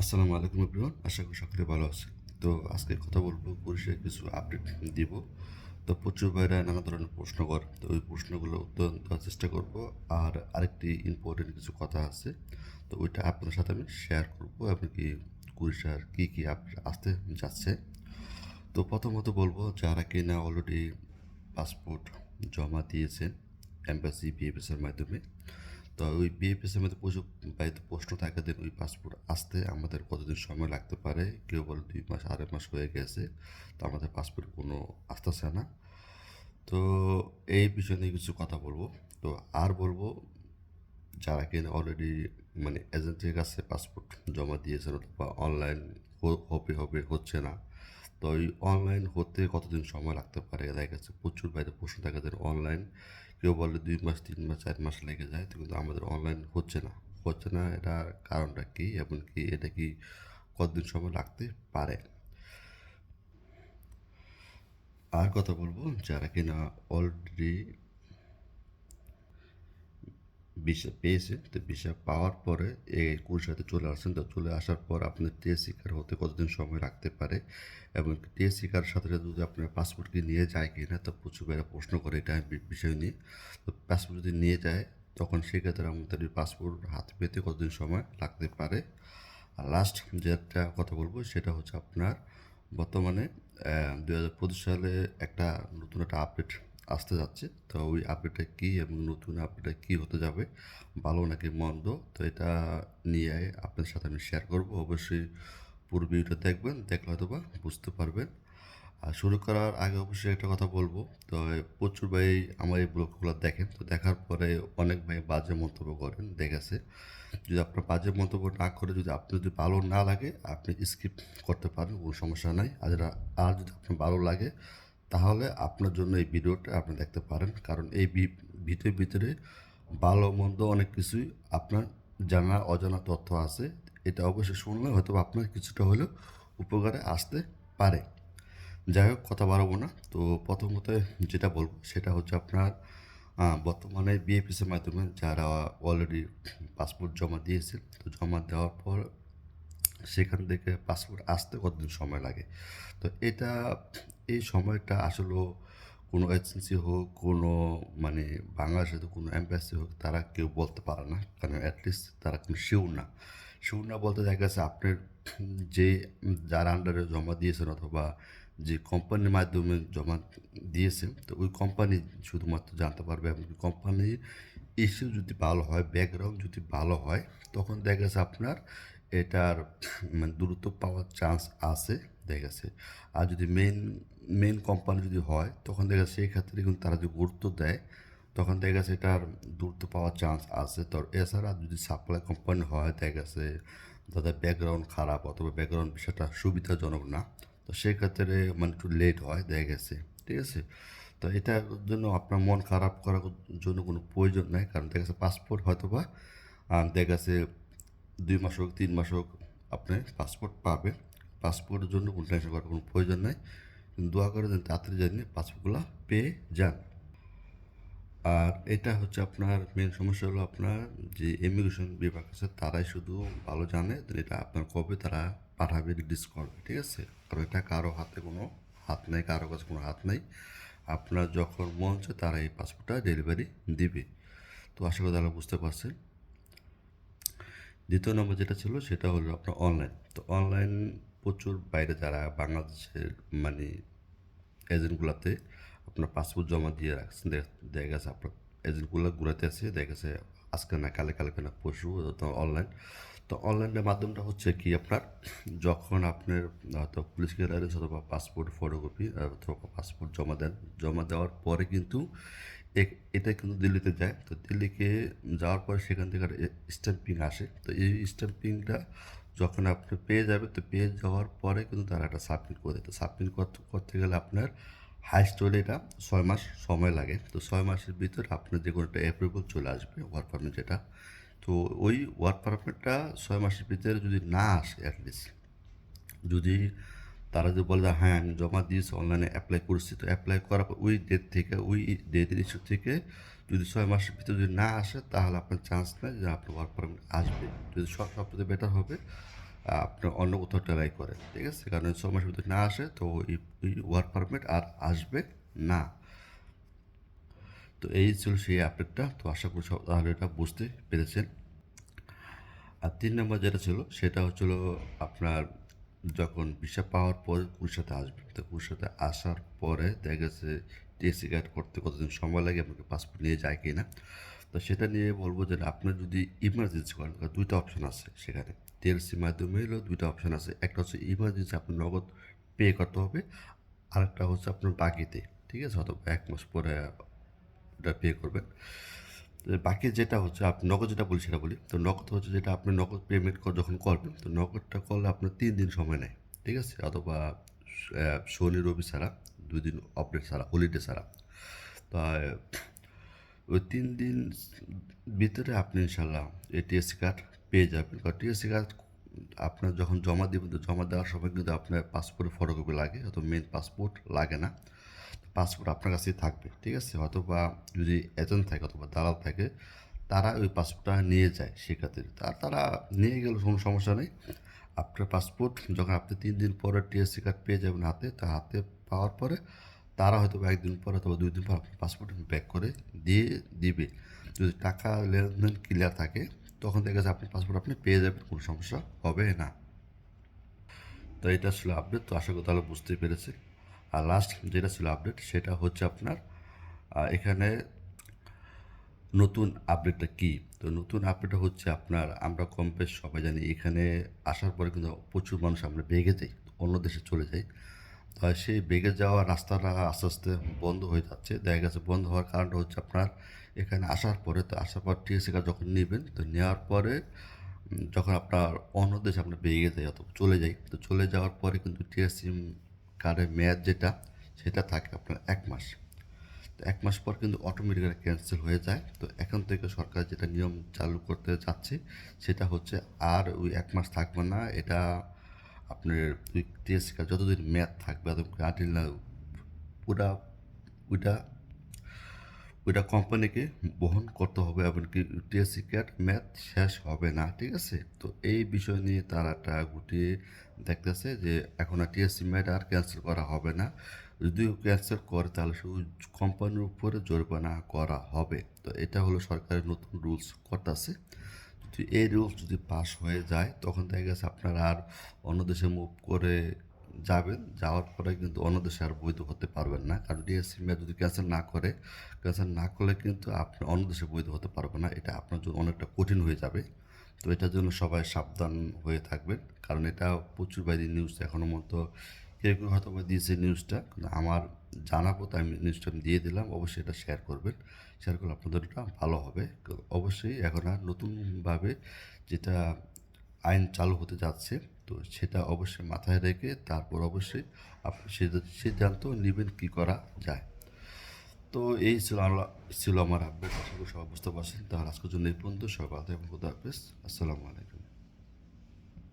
আসসালামু আলাইকুম এভরিওয়ান আশা করি সকলে ভালো আছে তো আজকে কথা বলব, পুরুষের কিছু আপডেট দিব। তো প্রচুর ভাইরা নানা ধরনের প্রশ্ন করে। তো ওই প্রশ্নগুলো উত্তর দেওয়ার চেষ্টা করব। আর আরেকটি ইম্পর্টেন্ট কিছু কথা আছে। তো ওইটা আপনার সাথে আমি শেয়ার করব। আপনি কি কুড়িশার কী কী আপডেট আসতে যাচ্ছে? তো প্রথমত বলব, যারা কিনা অলরেডি পাসপোর্ট জমা দিয়েছেন এম্বাসি বিএফএসের মাধ্যমে তো ওই বিএফএসের মধ্যে প্রচুর বাড়িতে প্রশ্ন থাকে দেন ওই পাসপোর্ট আসতে আমাদের কতদিন সময় লাগতে পারে? কেউ বলে দুই মাস, আড়াই মাস হয়ে গেছে, তো আমাদের পাসপোর্ট কোনো আসতেছে না। তো এই বিষয় নিয়ে কিছু কথা বলব। তো আর বলব, যারা কিনা অলরেডি মানে এজেন্সির কাছে পাসপোর্ট জমা দিয়েছেন অথবা অনলাইন হবে হবে, হচ্ছে না, তো ওই অনলাইন হতে কতদিন সময় লাগতে পারে? দেখা গেছে প্রচুর বাইরে প্রশ্ন দেখা যায় অনলাইন কেউ বলে দুই মাস, তিন মাস, চার মাস লেগে যায় কিন্তু আমাদের অনলাইন হচ্ছে না। হচ্ছে না এটা কারণটা কী? এমনকি এটা কি কতদিন সময় লাগতে পারে? আর কথা বলব, যারা কিনা অলরেডি ভিসা পেয়েছে, তো ভিসা পাওয়ার পরে এই কুড়িশাতে চলে আসছেন। তো চলে আসার পর আপনার টিএস শিকার হতে কতদিন সময় লাগতে পারে? এবং টিএস শিকার সাথে সাথে যদি আপনার পাসপোর্টকে নিয়ে যায় কি না, তো প্রচুর বেড়া প্রশ্ন করে এটা বিষয় নিয়ে। তো পাসপোর্ট যদি নিয়ে যায়, তখন সেক্ষেত্রে আমাদের পাসপোর্ট হাত পেতে কতদিন সময় লাগতে পারে? আর লাস্ট যেটা কথা বলব, সেটা হচ্ছে আপনার বর্তমানে দু হাজার পঁচিশ সালে একটা নতুন একটা আপডেট আসতে যাচ্ছে। তো ওই আপডেটটা কী এবং নতুন আপডেটটা কী হতে যাবে, ভালো নাকি মন্দ, তো এটা নিয়ে আপনার সাথে আমি শেয়ার করব। অবশ্যই পুরো ভিডিওটা দেখবেন, দেখলে হয়তো বা বুঝতে পারবেন। আর শুরু করার আগে অবশ্যই একটা কথা বলব, তো প্রচুর ভাই আমার এই ব্লগগুলো দেখেন, তো দেখার পরে অনেক ভাই বাজে মন্তব্য করেন, দেখেছে। যদি আপনার বাজে মন্তব্য না করে, যদি আপনি যদি ভালো না লাগে, আপনি স্কিপ করতে পারেন, কোনো সমস্যা নাই। আর আর যদি আপনার ভালো লাগে তাহলে আপনার জন্য এই ভিডিওটা আপনি দেখতে পারেন। কারণ এই ভিডিওর ভিতরে ভালো, মন্দ অনেক কিছুই আপনার জানা, অজানা তথ্য আছে। এটা অবশ্যই শুনলে হয়তো আপনার কিছুটা হলেও উপকারে আসতে পারে। যাই হোক, কথা বাড়াবো না। তো প্রথমত যেটা বলব, সেটা হচ্ছে আপনার বর্তমানে বিএপিসের মাধ্যমে যারা অলরেডি পাসপোর্ট জমা দিয়েছে, তো জমা দেওয়ার পর সেখান থেকে পাসপোর্ট আসতে কতদিন সময় লাগে? তো এটা এই সময়টা আসলে কোনো এজেন্সি হোক, কোনো মানে বাংলাদেশে তো কোনো অ্যাম্বাসি হোক, তারা কেউ বলতে পারে না। কারণ অ্যাটলিস্ট তারা কোনো শিওর না। শিওর না বলতে দেখা গেছে আপনার যে যার আন্ডারে জমা দিয়েছেন অথবা যে কোম্পানির মাধ্যমে জমা দিয়েছেন, তো ওই কোম্পানি শুধুমাত্র জানতে পারবে এমনকি কোম্পানির ইস্যু যদি ভালো হয় ব্যাকগ্রাউন্ড যদি ভালো হয়, তখন দেখা গেছে আপনার এটার মানে দ্রুত পাওয়ার চান্স আছে। দেখা গেছে। আর যদি মেন মেন কোম্পানি যদি হয়, তখন দেখা যাচ্ছে সেই ক্ষেত্রে কিন্তু তারা যদি গুরুত্ব দেয়, তখন দেখা গেছে এটার দ্রুত পাওয়ার চান্স আছে। তো এছাড়া যদি সাপ্লাই কোম্পানি হয়, দেখা গেছে তাদের ব্যাকগ্রাউন্ড খারাপ অথবা ব্যাকগ্রাউন্ড বিষয়টা সুবিধাজনক না, তো সেক্ষেত্রে মানে একটু লেট হয়, দেখা গেছে। ঠিক আছে? তো এটার জন্য আপনার মন খারাপ করার জন্য কোনো প্রয়োজন নাই, কারণ দেখা গেছে পাসপোর্ট হয়তো বা দেখা গেছে দুই মাস হোক, তিন মাস হোক আপনি পাসপোর্ট পাবেন। পাসপোর্টের জন্য কোনো টেনশন করার কোনো প্রয়োজন নাই। দোয়া করে যেন তাড়াতাড়ি জানি পাসপোর্টগুলো পেয়ে যান। আর এটা হচ্ছে আপনার মেন সমস্যা হলো আপনার যে ইমিগ্রেশন বিভাগ আছে, তারাই শুধু ভালো জানে এটা আপনার কবে তারা পাঠাবে রিলিজ করবে, ঠিক আছে? কারণ এটা কারও হাতে কোনো হাত নেই, কারও কাছে কোনো হাত নেই। আপনার যখন মন চায়, তারা এই পাসপোর্টটা ডেলিভারি দিবে। তো আশা করি তারা বুঝতে পারছেন। দ্বিতীয় নম্বর যেটা ছিল, সেটা হলো আপনার অনলাইন তো অনলাইন প্রচুর বাইরে যারা বাংলাদেশের মানে এজেন্টগুলোতে আপনার পাসপোর্ট জমা দিয়ে রাখছেন, দেখা গেছে আপনার এজেন্টগুলো ঘুরাতে আছে, দেখা গেছে আজকে না কালে কালকে না পরশু, তো অনলাইন তো অনলাইনের মাধ্যমটা হচ্ছে কি আপনার, যখন আপনার হয়তো পুলিশ ক্লিয়ারেন্স অথবা পাসপোর্ট ফটোকপি অথবা পাসপোর্ট জমা দেন, জমা দেওয়ার পরে কিন্তু এটা কিন্তু দিল্লিতে যায়। তো দিল্লিকে যাওয়ার পরে সেখান থেকে স্ট্যাম্পিং আসে। তো এই স্ট্যাম্পিংটা যখন আপনি পেয়ে যাবে তো পেয়ে যাওয়ার পরে কিন্তু তারা একটা সাবমিট করে তো সাবমিট করতে গেলে আপনার হাইস্ট হলে এটা ছয় মাস সময় লাগে। তো ছয় মাসের ভিতরে আপনার যে কোনো একটা অ্যাপ্রুভাল চলে আসবে ওয়ার্ক পারমিট যেটা। তো ওই ওয়ার্ক পারমিটটা ছয় মাসের ভিতরে যদি না আসে অ্যাটলিস্ট যদি তারা যদি বলে যে হ্যাঁ আমি জমা দিয়েছি অনলাইনে অ্যাপ্লাই করছি। তো অ্যাপ্লাই করার পর ওই ডেট থেকে, ওই ডেটের ইস্যু থেকে যদি ছয় মাসের ভিতরে যদি না আসে, তাহলে আপনার চান্স নেই যে আপনার ওয়ার্ক পারমিট আসবে। যদি সব সবথেকে বেটার হবে আপনার অন্য কোথাও ট্রাই করেন, ঠিক আছে? কারণ এই ছ মাসের ভিতরে না আসে, তো ওই ওয়ার্ক পারমিট আর আসবে না। তো এই ছিল সেই আপডেটটা তো আশা করি সব তাহলে এটা বুঝতে পেরেছেন। আর তিন নম্বর যেটা ছিল, সেটা হচ্ছিল আপনার যখন ভিসা পাওয়ার পরে কুড়ির আসবেন তো কুড়ির আসার পরে দেখা গেছে টিএসসি কার্ড করতে কতদিন সময় লাগে আপনাকে পাসপোর্ট নিয়ে যায় কি না তো সেটা নিয়ে বলব যে আপনার যদি ইমার্জেন্সি করেন দুইটা অপশন আছে সেখানে। টিএলসির মাধ্যমে হলেও দুইটা অপশন আছে। একটা হচ্ছে ইমার্জেন্সি আপনার নগদ পে করতে হবে, আরেকটা হচ্ছে আপনার বাকিতে, ঠিক আছে? অথবা এক মাস পরে ওটা পে করবেন। বাকি যেটা হচ্ছে আপনি নগদ যেটা বলি সেটা বলি। তো নগদ হচ্ছে যেটা আপনি নগদ পেমেন্ট যখন করবেন, তো নগদটা করলে আপনার তিন দিন সময় নেয়, ঠিক আছে? অথবা শনি, রবি ছাড়া, দুই দিন অপারেট ছাড়া হলিডে ছাড়া। তা ওই তিন দিন ভিতরে আপনি ইনশাল্লাহ এই টিএসসি কার্ড পেয়ে যাবেন। কারণ টিএসসি কার্ড আপনার যখন জমা দেবেন, তো জমা দেওয়ার সময় কিন্তু আপনার পাসপোর্টের ফটোকপি লাগে, অথবা মেন পাসপোর্ট লাগে না। পাসপোর্ট আপনার কাছেই থাকবে, ঠিক আছে? অথবা যদি এজেন্ট থাকে অথবা দালাল থাকে, তারা ওই পাসপোর্টটা নিয়ে যায় সেক্ষেত্রে তার তারা নিয়ে গেলে কোনো সমস্যা নেই। আপনার পাসপোর্ট যখন আপনি তিন দিন পরে টিএসসি কার্ড পেয়ে যাবেন হাতে, তা হাতে পাওয়ার পরে তারা হয়তো একদিন পর অথবা দুই দিন পর আপনার পাসপোর্ট ব্যাক করে দিয়ে দিবে। যদি টাকা লেনদেন ক্লিয়ার থাকে, তখন দেখা যাচ্ছে আপনার পাসপোর্ট আপনি পেয়ে যাবেন, কোনো সমস্যা হবে না। তো এটা আসলে আপডেট তো আশা করি তাহলে বুঝতে পেরেছি আর লাস্ট যেটা ছিল আপডেট সেটা হচ্ছে আপনার এখানে নতুন আপডেটটা কি? তো নতুন আপডেটটা হচ্ছে আপনার, আমরা কম বেশ সবাই জানি, এখানে আসার পরে কিন্তু প্রচুর মানুষ আমরা বেগে যাই, অন্য দেশে চলে যাই। তো সেই বেগে যাওয়া রাস্তাটা আস্তে আস্তে বন্ধ হয়ে যাচ্ছে। দেখা গেছে বন্ধ হওয়ার কারণটা হচ্ছে আপনার, এখানে আসার পরে, তো আসার পর টিএসসি কার্ড যখন নেবেন, তো নেওয়ার পরে যখন আপনার অন্য দেশে আমরা বেগে যাই অথবা চলে যাই, তো চলে যাওয়ার পরে কিন্তু টিএসসি কার্ডের মেয়াদ যেটা, সেটা থাকে আপনার এক মাস। তো এক মাস পর কিন্তু অটোমেটিক্যালি ক্যান্সেল হয়ে যায়। তো এখন থেকে সরকার যেটা নিয়ম চালু করতে যাচ্ছে, সেটা হচ্ছে আর ওই এক মাস থাকবে না। এটা আপনার ওই কার্ড যতদিন মেয়াদ থাকবে আনটিল না পুরা, ওইটা ওইটা কোম্পানিকে বহন করতে হবে, এমনকি টিএসসি ক্যাট ম্যাথ শেষ হবে না, ঠিক আছে? তো এই বিষয় নিয়ে তারা একটা গুটিয়ে দেখতেছে যে, এখন আর টিএসসি ম্যাট আর ক্যান্সেল করা হবে না। যদিও ক্যান্সেল করে, তাহলে শুধু কোম্পানির উপরে জরিমানা করা হবে। তো এটা হলো সরকারের নতুন রুলস করতেছে। এই রুলস যদি পাস হয়ে যায়, তখন দেখা গেছে আপনারা আর অন্য দেশে মুভ করে যাবেন, যাওয়ার পরে কিন্তু অন্য দেশে আর বৈধ হতে পারবেন না। কারণ ডিএসসি মেয়াদ যদি ক্যান্সেল না করে ক্যান্সেল না করলে কিন্তু আপনি অন্য দেশে বৈধ হতে পারবেন না। এটা আপনার জন্য অনেকটা কঠিন হয়ে যাবে। তো এটার জন্য সবাই সাবধান হয়ে থাকবেন। কারণ এটা প্রচুর বাইরে নিউজ এখনও মতো কেউ কেউ হয়তো দিয়েছে নিউজটা কিন্তু আমার জানাব তো আমি নিউজটা আমি দিয়ে দিলাম। অবশ্যই এটা শেয়ার করবেন। শেয়ার করলে আপনাদের ভালো হবে। অবশ্যই এখন আর নতুনভাবে যেটা আইন চালু হতে যাচ্ছে, তো সেটা অবশ্যই মাথায় রেখে তারপর অবশ্যই আপনি সিদ্ধান্ত নেবেন কী করা যায়। তো এই ছিল ছিল আমার আপডেট। আশা করি সবাই বুঝতে পারছেন। তাহলে আজকের জন্য এই পর্যন্ত। সবাই হাফেজ। আসসালামু আলাইকুম।